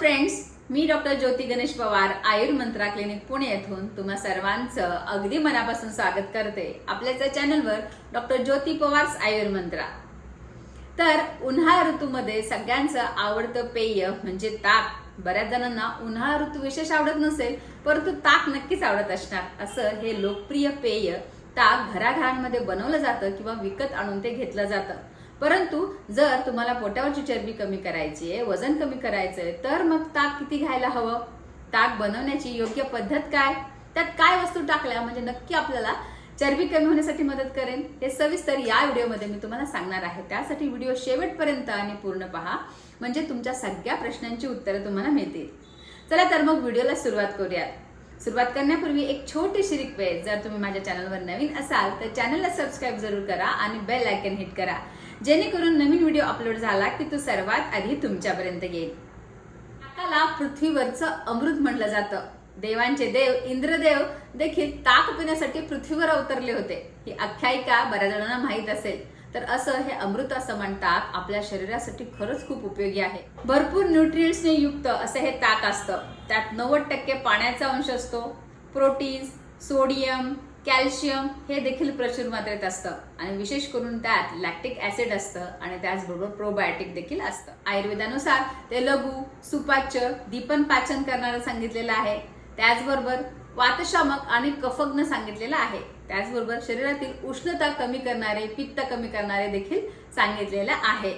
Friends मी doctor Jyoti Ganesh Pawar Ayurmantra clinic Pune येथून तुम्हा सर्वांचं अगदी मनापासून स्वागत करते. आपल्याच्या चॅनलवर डॉक्टर ज्योती पवार्स आयुर्मंत्रा. तर उन्हाळा ऋतूमध्ये सगळ्यांचं आवडतं पेय म्हणजे ताक. बऱ्याच जणांना उन्हाळा ऋतू विशेष आवडत नसेल परंतु ताक नक्कीच आवडत असणार. असं हे लोकप्रिय पेय ताक घराघरांमध्ये बनवलं जातं किंवा विकत आणून ते घेतलं जातं. परंतु जर तुम्हाला पोटावरची चरबी कमी करायची आहे वजन कमी करायचं आहे तर मग ताक किती घ्यायला हवं? ताक बनवण्याची योग्य पद्धत काय? त्यात काय वस्तू टाकल्या म्हणजे नक्की आपल्याला चरबी कमी होण्यासाठी मदत करेन? हे सविस्तर या व्हिडिओमध्ये मी तुम्हाला सांगणार आहे. त्यासाठी व्हिडिओ शेवटपर्यंत आणि पूर्ण पहा. म्हणजे तुमच्या सगळ्या प्रश्नांची उत्तरं तुम्हाला मिळतील. चला तर मग व्हिडिओला सुरुवात करूयात. सुरुवात करण्यापूर्वी एक छोटीशी रिक्वेस्ट जर तुम्ही माझ्या चॅनलवर नवीन असाल तर चॅनलला सबस्क्राईब जरूर करा आणि बेल आयकन हिट करा. जेणेकरून नवीन व्हिडिओ अपलोड झाला की तो सर्वात आधी तुमच्यापर्यंत येईल. ताकाला पृथ्वीवरचं अमृत म्हटलं जातं. देवांचे देव इंद्रदेव देखील ताक पिण्यासाठी पृथ्वीवर अवतरले होते. ही आख्यायिका बऱ्याच जणांना माहीत असेल. तर असं हे अमृत समान ताक आपल्या शरीरासाठी खरंच खूप उपयोगी आहे. भरपूर न्यूट्रियंट्सने युक्त असं हे ताक असतं. त्यात नव्वद टक्के पाण्याचा अंश असतो. प्रोटीन्स सोडियम कॅल्शियम हे देखील प्रचुर मात्रेत असतं. आणि विशेष करून त्यात लॅक्टिक ऍसिड असतं आणि त्याचबरोबर प्रोबायोटिक देखील असतं. आयुर्वेदानुसार ते लघु सुपाच्य दीपन पाचन करणारं सांगितलेलं आहे. त्याचबरोबर वातशामक आणि कफग्न सांगितलेलं आहे. त्याचबरोबर शरीरातील उष्णता कमी करणारे पित्त कमी करणारे देखील सांगितलेलं आहे.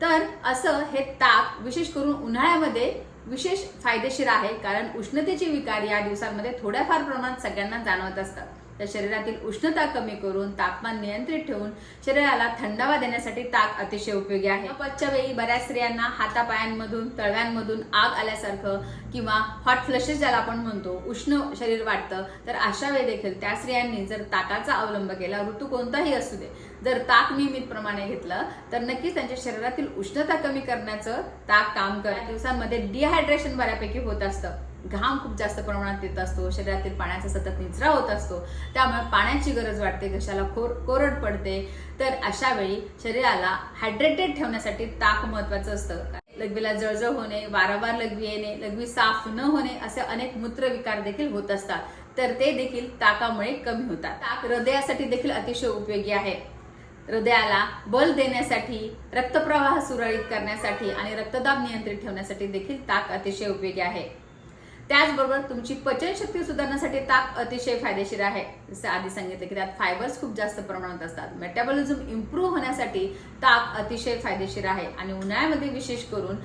तर असं हे ताक विशेष करून उन्हाळ्यामध्ये विशेष फायदेशीर आहे. कारण उष्णतेचे विकार या दिवसांमध्ये थोड्याफार प्रमाणात सगळ्यांना जाणवत असतात तर शरीरातील उष्णता कमी करून तापमान नियंत्रित ठेवून शरीराला थंडावा देण्यासाठी ताक अतिशय उपयोगी आहे. अपच्या वेळी बऱ्याच स्त्रियांना हातापायांमधून तळव्यांमधून आग आल्यासारखं किंवा हॉट फ्लशेस ज्याला आपण म्हणतो उष्ण शरीर वाटतं तर अशा वेळी देखील त्या स्त्रियांनी जर ताकाचा अवलंब केला ऋतू कोणताही असू दे जर ताक नियमितप्रमाणे घेतलं तर नक्कीच त्यांच्या शरीरातील उष्णता कमी करण्याचं ताक काम कर दिवसांमध्ये डिहायड्रेशन बऱ्यापैकी होत असतं. घाम खूप जास्त प्रमाणात येत असतो शरीरातील पाण्याचा सतत निचरा होत असतो त्यामुळे पाण्याची गरज वाटते घशाला खोर कोरड पडते. तर अशा वेळी शरीराला हायड्रेटेड ठेवण्यासाठी ताक महत्वाचं असतं. लघवीला जळजळ होणे वारंवार लघवी येणे लघवी साफ न होणे असे अनेक मूत्रविकार देखील होत असतात. तर ते देखील ताकामुळे कमी होतात. ताक हृदयासाठी देखील अतिशय उपयोगी आहे. हृदयाला बल देण्यासाठी रक्तप्रवाह सुरळीत करण्यासाठी आणि रक्तदाब नियंत्रित ठेवण्यासाठी देखील ताक अतिशय उपयोगी आहे. त्याचबरोबर तुमची पचनशक्ती सुधारण्यासाठी ताक अतिशय फायदेशीर आहे. जसं आधी सांगितलं की त्यात फायबर्स खूप जास्त प्रमाणात असतात. मेटाबॉलिझम इम्प्रूव्ह होण्यासाठी ताक अतिशय फायदेशीर आहे. आणि उन्हाळ्यामध्ये विशेष करून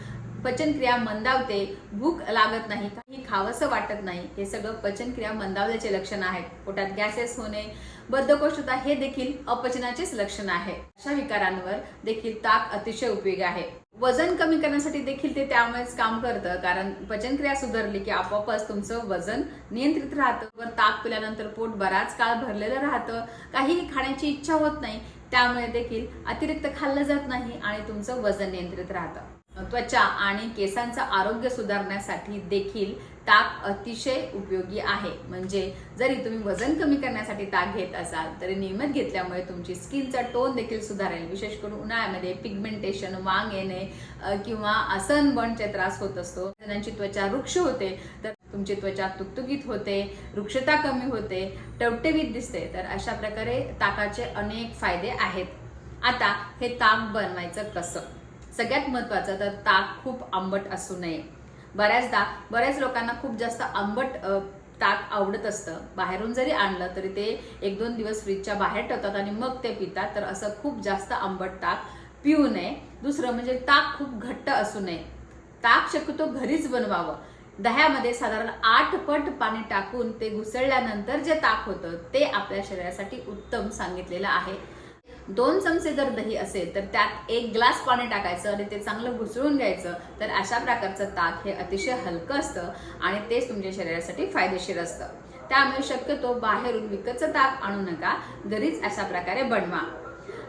पचनक्रिया मंदावते भूक लागत नाही काही खावंसं वाटत नाही. हे सगळं पचनक्रिया मंदावल्याचे लक्षण आहेत. पोटात गॅसेस होणे बद्धकोष्ठता हे देखील अपचनाचेच लक्षण आहे. अशा विकारांवर देखील ताक अतिशय उपयोगी आहे. वजन कमी करण्यासाठी देखील ते त्यामुळेच काम करतं कारण पचनक्रिया सुधारली की आपोआपच तुमचं वजन नियंत्रित राहतं. वर ताक पिल्यानंतर पोट बराच काळ भरलेलं राहतं. काहीही खाण्याची इच्छा होत नाही त्यामुळे देखील अतिरिक्त खाल्लं जात नाही आणि तुमचं वजन नियंत्रित राहतं. त्वचा आणि केसांचं आरोग्य सुधारण्यासाठी देखील ताक अतिशय उपयोगी आहे. म्हणजे जरी तुम्ही वजन कमी करण्यासाठी ताक घेत असाल तरी नियमित घेतल्यामुळे तुमची स्किनचा टोन देखील सुधारेल. विशेष करून उन्हाळ्यामध्ये पिगमेंटेशन वांग येणे किंवा किंवा सनबर्नचे त्रास होत असतो. जणांची त्वचा वृक्ष होते तर तुमची त्वचा तुकतुकीत होते वृक्षता कमी होते टवटवीत दिसते तर अशा प्रकारे ताकाचे अनेक फायदे आहेत. आता हे ताक बनवायचं कसं? सगळ्यात महत्वाचं तर ताक खूप आंबट असू नये. बऱ्याचदा बऱ्याच लोकांना खूप जास्त आंबट ताक आवडत असतं. बाहेरून जरी आणलं तरी ते एक दोन दिवस फ्रीजच्या बाहेर ठेवतात आणि मग ते पितात तर असं खूप जास्त आंबट ताक पिऊ नये. दुसरं म्हणजे ताक खूप घट्ट असू नये. ताक शक्यतो घरीच बनवावं. दह्यामध्ये साधारण आठ पट पाणी टाकून ते घुसळल्यानंतर जे ताक होतं ते आपल्या शरीरासाठी उत्तम सांगितलेलं आहे. दोन चमचे जर दही असेल तर त्यात एक ग्लास पाणी टाकायचं आणि ते चांगलं घुसळून घ्यायचं. तर अशा प्रकारचं ताक हे अतिशय हलकं असतं आणि तेच तुमच्या शरीरासाठी फायदेशीर असतं. त्यामुळे शक्यतो बाहेरून विकतचं ताक आणू नका. घरीच अशा प्रकारे बनवा.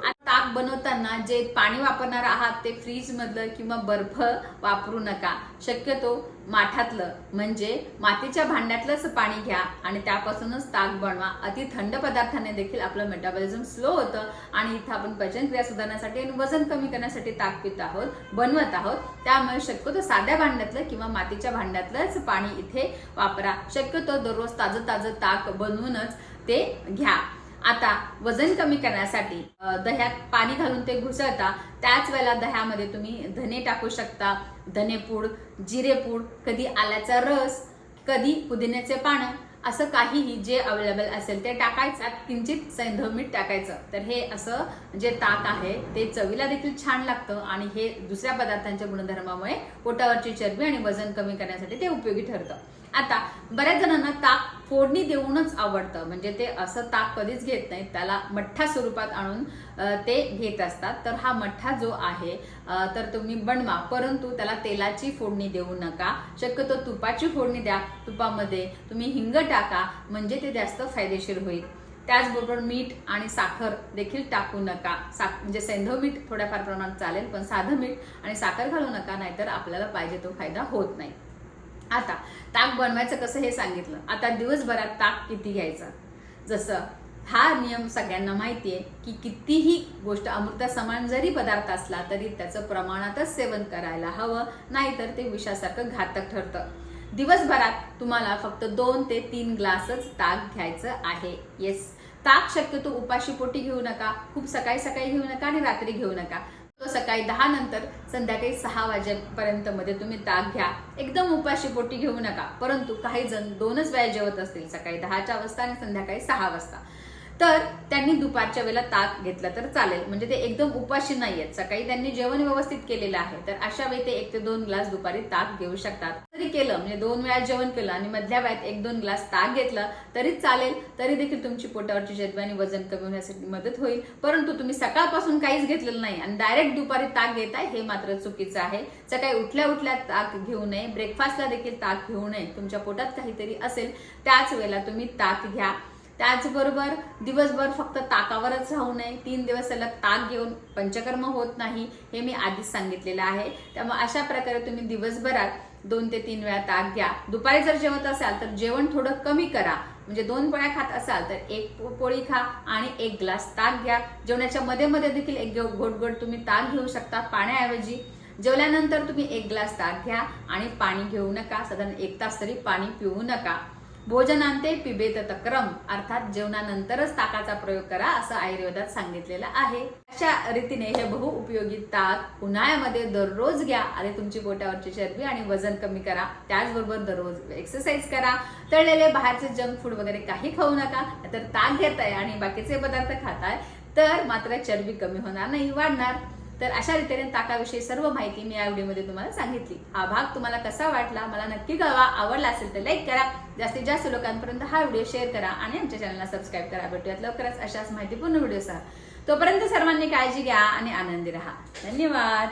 ताक ताक बनवताना जे पाणी वापरणार आहात ते फ्रीज मधलं किंवा बर्फ वापरू नका. शक्यतो माठातलं म्हणजे मातीच्या भांड्यातलंच पाणी घ्या आणि त्यापासूनच ताक बनवा. अति थंड पदार्थाने देखील आपलं मेटाबॉलिझम स्लो होतं आणि इथं आपण पचनक्रिया सुधारण्यासाठी आणि वजन कमी करण्यासाठी ताक पित आहोत बनवत आहोत. त्यामुळे शक्यतो साध्या भांड्यातलं किंवा मातीच्या भांड्यातलंच पाणी इथे वापरा. शक्यतो दररोज ताजं ताजं ताक बनवूनच ते घ्या. आता वजन कमी करण्यासाठी दह्यात पाणी घालून ते घुसळता त्याच वेळेला दह्यामध्ये तुम्ही धने टाकू शकता. धनेपूड जिरेपूड कधी आल्याचा रस कधी पुदिन्याचे पानं असं काहीही जे अवेलेबल असेल ते टाकायचं किंचित सैंधव मीठ टाकायचं. तर हे असं जे ताक आहे ते चवीला देखील छान लागतं आणि हे दुसऱ्या पदार्थांच्या गुणधर्मामुळे पोटावरची चरबी आणि वजन कमी करण्यासाठी ते उपयोगी ठरतं. आता बऱ्याच जणांना ताक फोडणी देऊनच आवडतं. म्हणजे ते असं ताक कधीच घेत नाहीत. त्याला मठ्ठा स्वरूपात आणून ते घेत असतात. तर हा मठ्ठा जो आहे तर तुम्ही बनवा. परंतु त्याला तेलाची फोडणी देऊ नका. शक्यतो तुपाची फोडणी द्या तुपामध्ये. तुम्ही हिंग टाका म्हणजे ते जास्त फायदेशीर होईल. त्याचबरोबर मीठ आणि साखर देखील टाकू नका. साख म्हणजे सैंधव मीठ थोड्याफार प्रमाणात चालेल पण साधं मीठ आणि साखर घालू नका नाहीतर आपल्याला पाहिजे तो फायदा होत नाही. आता ताक बनवायचं कसं हे सांगितलं. आता दिवसभरात ताक किती घ्यायचा? जसं हा नियम सगळ्यांना माहिती आहे की कितीही गोष्ट अमृता समान जरी पदार्थ असला तरी त्याचं प्रमाणातच सेवन करायला हवं नाहीतर ते विषासारखं घातक ठरतं. दिवसभरात तुम्हाला फक्त दोन ते तीन ग्लासच ताक घ्यायचं आहे. येस ताक शक्यतो उपाशी पोटी घेऊ नका खूप सकाळी सकाळी घेऊ नका आणि रात्री घेऊ नका. सकाळी दहा नंतर संध्याकाळी सहा वाजेपर्यंत मध्ये तुम्ही ताक घ्या. एकदम उपाशी पोटी घेऊ नका. परंतु काही जण दोनच वेळा जेवत असतील सकाळी दहाच्या वाजता आणि संध्याकाळी सहा वाजता. तर त्यांनी दुपारच्या वेळेला ताक घेतलं तर चालेल. म्हणजे ते एकदम उपाशी नाही आहेत सकाळी त्यांनी जेवण व्यवस्थित केलेलं आहे. तर अशा वेळी ते एक ते दोन ग्लास दुपारी ताक घेऊ शकतात. तरी केलं. म्हणजे दोन वेळा जेवण केलं आणि मधल्या वेळात एक दोन ग्लास ताक घेतलं तरी चालेल. तरी देखील तुमची पोटावरची चरबी आणि वजन कमी होण्यासाठी मदत होईल. परंतु तुम्ही सकाळपासून काहीच घेतलेलं नाही आणि डायरेक्ट दुपारी ताक घेताय हे मात्र चुकीचं आहे. सकाळी उठल्या उठल्या ताक घेऊ नये. ब्रेकफास्टला देखील ताक घेऊ नये. तुमच्या पोटात काहीतरी असेल त्याच वेळेला तुम्ही ताक घ्या. त्याचबरोबर दिवसभर फक्त ताकावरच राहू नये. तीन दिवस सलग ताक घेऊन पंचकर्म होत नाही हे मी आधीच सांगितलेलं आहे. त्यामुळे अशा प्रकारे तुम्ही दिवसभरात दोन ते तीन वेळा ताक घ्या. दुपारी जर जेवत असाल तर जेवण थोडं कमी करा. म्हणजे दोन पोळ्या खात असाल तर एक पोळी खा आणि एक ग्लास ताक घ्या. जेवणाच्या मध्ये मध्ये देखील एक घोटघोट घोट तुम्ही ताक घेऊ शकता पाण्याऐवजी. जेवल्यानंतर तुम्ही एक ग्लास ताक घ्या आणि पाणी घेऊ नका. साधारण एक तास तरी पाणी पिऊ नका. भोजनांते पिबेत तक्रम अर्थात जेवणानंतरच ताकाचा प्रयोग करा असं आयुर्वेदात सांगितलेलं आहे. अशा रीतीने हे बहुउपयोगी ताक उन्हाळ्यामध्ये दररोज घ्या आणि तुमची पोटावरची चरबी आणि वजन कमी करा. त्याचबरोबर दररोज एक्सरसाइज करा. तळलेले बाहेरचे जंक फूड वगैरे काही खाऊ नका तर ताक घेताय आणि बाकीचे पदार्थ खाताय तर मात्र चरबी कमी होणार नाही वाढणार. तर अशा रीतीने ताकाविषयी सर्व माहिती मी या व्हिडिओमध्ये तुम्हाला सांगितली. हा भाग तुम्हाला कसा वाटला मला नक्की कळवा. आवडला असेल तर लाईक करा. जास्तीत जास्त लोकांपर्यंत हा व्हिडिओ शेअर करा आणि आमच्या चॅनलला सबस्क्राईब करा. भेटूयात लवकरच अशाच माहितीपूर्ण व्हिडिओसह. तोपर्यंत सर्वांनी काळजी घ्या आणि आनंदी राहा. धन्यवाद.